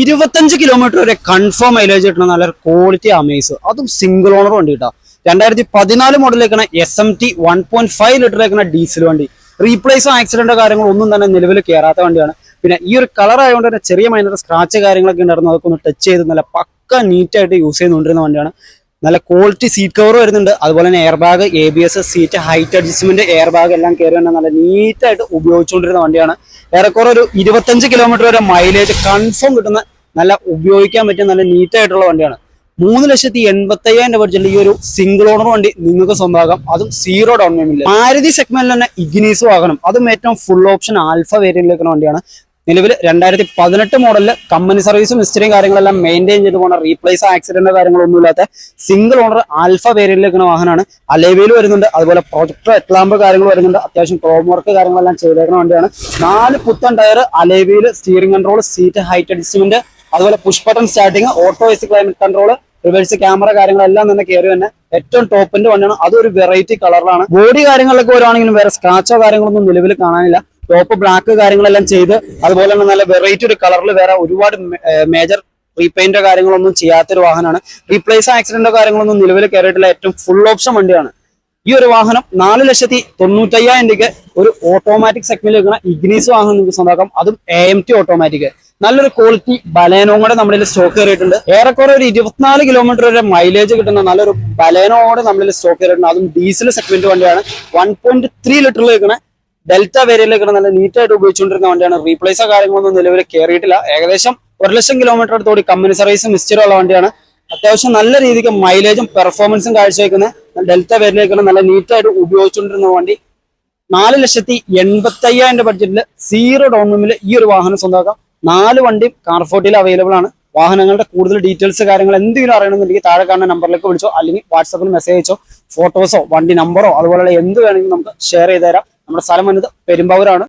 ഇരുപത്തഞ്ച് കിലോമീറ്റർ വരെ confirm mileage കിട്ടുന്ന നല്ല ക്വാളിറ്റി അമേസ് അതും സിംഗിൾ ഓണർ വണ്ടി കിട്ടാം രണ്ടായിരത്തി പതിനാല് മോഡലിലേക്കാണ് S M T one point five ലിറ്ററിലേക്കാണ് diesel വണ്ടി. റീപ്ലേസോ ആക്സിഡന്റോ കാര്യങ്ങളോ ഒന്നും തന്നെ നിലവിൽ കയറാത്ത വണ്ടിയാണ്. പിന്നെ ഈ ഒരു കളർ ആയതുകൊണ്ട് തന്നെ ചെറിയ മൈനർ സ്ക്രാച്ച് കാര്യങ്ങളൊക്കെ ഉണ്ടായിരുന്നു. അതൊക്കെ ഒന്ന് ടച്ച് ചെയ്ത് നല്ല പക്ക നീറ്റായിട്ട് യൂസ് ചെയ്തുകൊണ്ടിരുന്ന വണ്ടിയാണ്. നല്ല ക്വാളിറ്റി സീറ്റ് കവർ വരുന്നുണ്ട്. അതുപോലെ തന്നെ air bag A B S seat height adjustment air bag എല്ലാം കയറി വന്ന നല്ല നീറ്റായിട്ട് ഉപയോഗിച്ചുകൊണ്ടിരുന്ന വണ്ടിയാണ്. ഏറെക്കുറെ ഒരു ഇരുപത്തഞ്ച് കിലോമീറ്റർ വരെ മൈലേജ് കൺഫേം കിട്ടുന്ന നല്ല ഉപയോഗിക്കാൻ പറ്റിയ നല്ല നീറ്റായിട്ടുള്ള വണ്ടിയാണ്. മൂന്ന് ലക്ഷത്തി എൺപത്തി അയ്യായിരം രൂപ ബഡ്ജറ്റിൽ ഈ ഒരു സിംഗിൾ ഓണർ വണ്ടി നിങ്ങൾക്ക് സ്വന്തമാക്കാം. അതും സീറോ ഡൗൺ പേയ്മെന്റ് മാരുതി സെഗ്മെന്റിൽ തന്നെ ഇഗ്നീസ് വാഹനം. അതും ഏറ്റവും ഫുൾ ഓപ്ഷൻ ആൽഫ വേരിയന്റിലേക്കുന്ന വണ്ടിയാണ്. നിലവിൽ രണ്ടായിരത്തി പതിനെട്ട് മോഡലിൽ കമ്പനി സർവീസും ഹിസ്റ്ററിയും കാര്യങ്ങളെല്ലാം മെയിന്റെയിൻ ചെയ്ത് പോകുന്ന റീപ്ലേസ് ആക്സിഡന്റ് കാര്യങ്ങളൊന്നും ഇല്ലാത്ത സിംഗിൾ ഓണർ ആൽഫ വേരിയന്റിലേക്കുന്ന വാഹനമാണ്. അലേവിയിൽ വരുന്നുണ്ട് അതുപോലെ പ്രൊജക്ടർ എക്ലാമ്പ് കാര്യങ്ങൾ വരുന്നുണ്ട്. അത്യാവശ്യം ക്രോം വർക്ക് കാര്യങ്ങളെല്ലാം ചെയ്തേക്കുന്ന വണ്ടിയാണ്. നാല് പുത്തൻ tyre അലേവിയിൽ steering control seat height adjustment അതുപോലെ push button starting auto S climate control reverse camera കാര്യങ്ങളെല്ലാം തന്നെ കയറി തന്നെ ഏറ്റവും ടോപ്പിന്റെ വണ്ടിയാണ്. അതൊരു വെറൈറ്റി കളറിലാണ് ബോഡി കാര്യങ്ങളിലൊക്കെ വരുവാണെങ്കിലും വേറെ സ്ക്രാച്ചോ കാര്യങ്ങളൊന്നും നിലവിൽ കാണാനില്ല. ടോപ്പ് ബ്ലാക്ക് കാര്യങ്ങളെല്ലാം ചെയ്ത് അതുപോലെ തന്നെ നല്ല വെറൈറ്റി ഒരു കളറിൽ വേറെ ഒരുപാട് മേജർ റീപെയിന്റോ കാര്യങ്ങളൊന്നും ചെയ്യാത്തൊരു വാഹനമാണ്. റീപ്ലേസ് ആക്സിഡന്റോ കാര്യങ്ങളൊന്നും നിലവിൽ കയറിയിട്ടുള്ള ഏറ്റവും ഫുൾ ഓപ്ഷൻ വണ്ടിയാണ്. ഈ ഒരു വാഹനം നാല് ലക്ഷത്തി തൊണ്ണൂറ്റയ്യായിരം രൂപയ്ക്ക് ഒരു ഓട്ടോമാറ്റിക് സെഗ്മെന്റിൽ വെക്കുന്ന ഇഗ്നീസ് വാഹനം നിങ്ങൾക്ക് സ്വന്തമാക്കാം. അതും എ എം ടി ഓട്ടോമാറ്റിക് നല്ലൊരു ക്വാളിറ്റി ബലേനോ കൂടെ നമ്മളിൽ സ്റ്റോക്ക് കയറിയിട്ടുണ്ട് ഏറെക്കുറെ ഒരു ഇരുപത്തിനാല് കിലോമീറ്റർ വരെ മൈലേജ് കിട്ടുന്ന നല്ലൊരു ബലേനോ കൂടെ നമ്മുടെ സ്റ്റോക്ക് കയറിയിട്ടുണ്ട് അതും ഡീസൽ സെഗ്മെന്റ് വണ്ടിയാണ്. വൺ പോയിന്റ് ത്രീ ലിറ്ററിൽ വെക്കുന്ന ഡെൽറ്റ വേരിയന്റിലേക്ക് നല്ല നീറ്റായിട്ട് ഉപയോഗിച്ചുകൊണ്ടിരുന്ന വണ്ടിയാണ്. റീപ്ലേസോ കാര്യങ്ങളൊന്നും നിലവിൽ കയറിയിട്ടില്ല ഏകദേശം ഒരു ലക്ഷം കിലോമീറ്റർ അടുത്തോടി കമ്പനി സർവീസും മിസ്റ്ററുള്ള വണ്ടിയാണ്. അത്യാവശ്യം നല്ല രീതിക്ക് മൈലേജും പെർഫോമൻസും കാഴ്ചവെക്കുന്ന ഡെൽറ്റ വേരിയന്റിലേക്ക് നല്ല നീറ്റായിട്ട് ഉപയോഗിച്ചുകൊണ്ടിരുന്ന വണ്ടി. നാല് ലക്ഷത്തി എൺപത്തി അയ്യായിരം ബഡ്ജറ്റിൽ സീറോ ഡൗൺ പേയ്മെന്റിൽ ഈ ഒരു വാഹനം സ്വന്തമാക്കാം. നാല് വണ്ടിയും കാർഫോർട്ടിൽ അവൈലബിൾ ആണ്. വാഹനങ്ങളുടെ കൂടുതൽ ഡീറ്റെയിൽസ് കാര്യങ്ങൾ എന്തെങ്കിലും അറിയണമെന്നുണ്ടെങ്കിൽ താഴെ കാണുന്ന നമ്പറിലേക്ക് വിളിച്ചോ അല്ലെങ്കിൽ വാട്സാപ്പിൽ മെസ്സേജ് അയച്ചോ ഫോട്ടോസോ വണ്ടി നമ്പറോ അതുപോലെയുള്ള എന്ത് വേണമെങ്കിലും നമുക്ക് ഷെയർ ചെയ്ത് തരാം നമ്മുടെ സ്ഥലം വന്നത് പെരുമ്പാവൂരാണ്.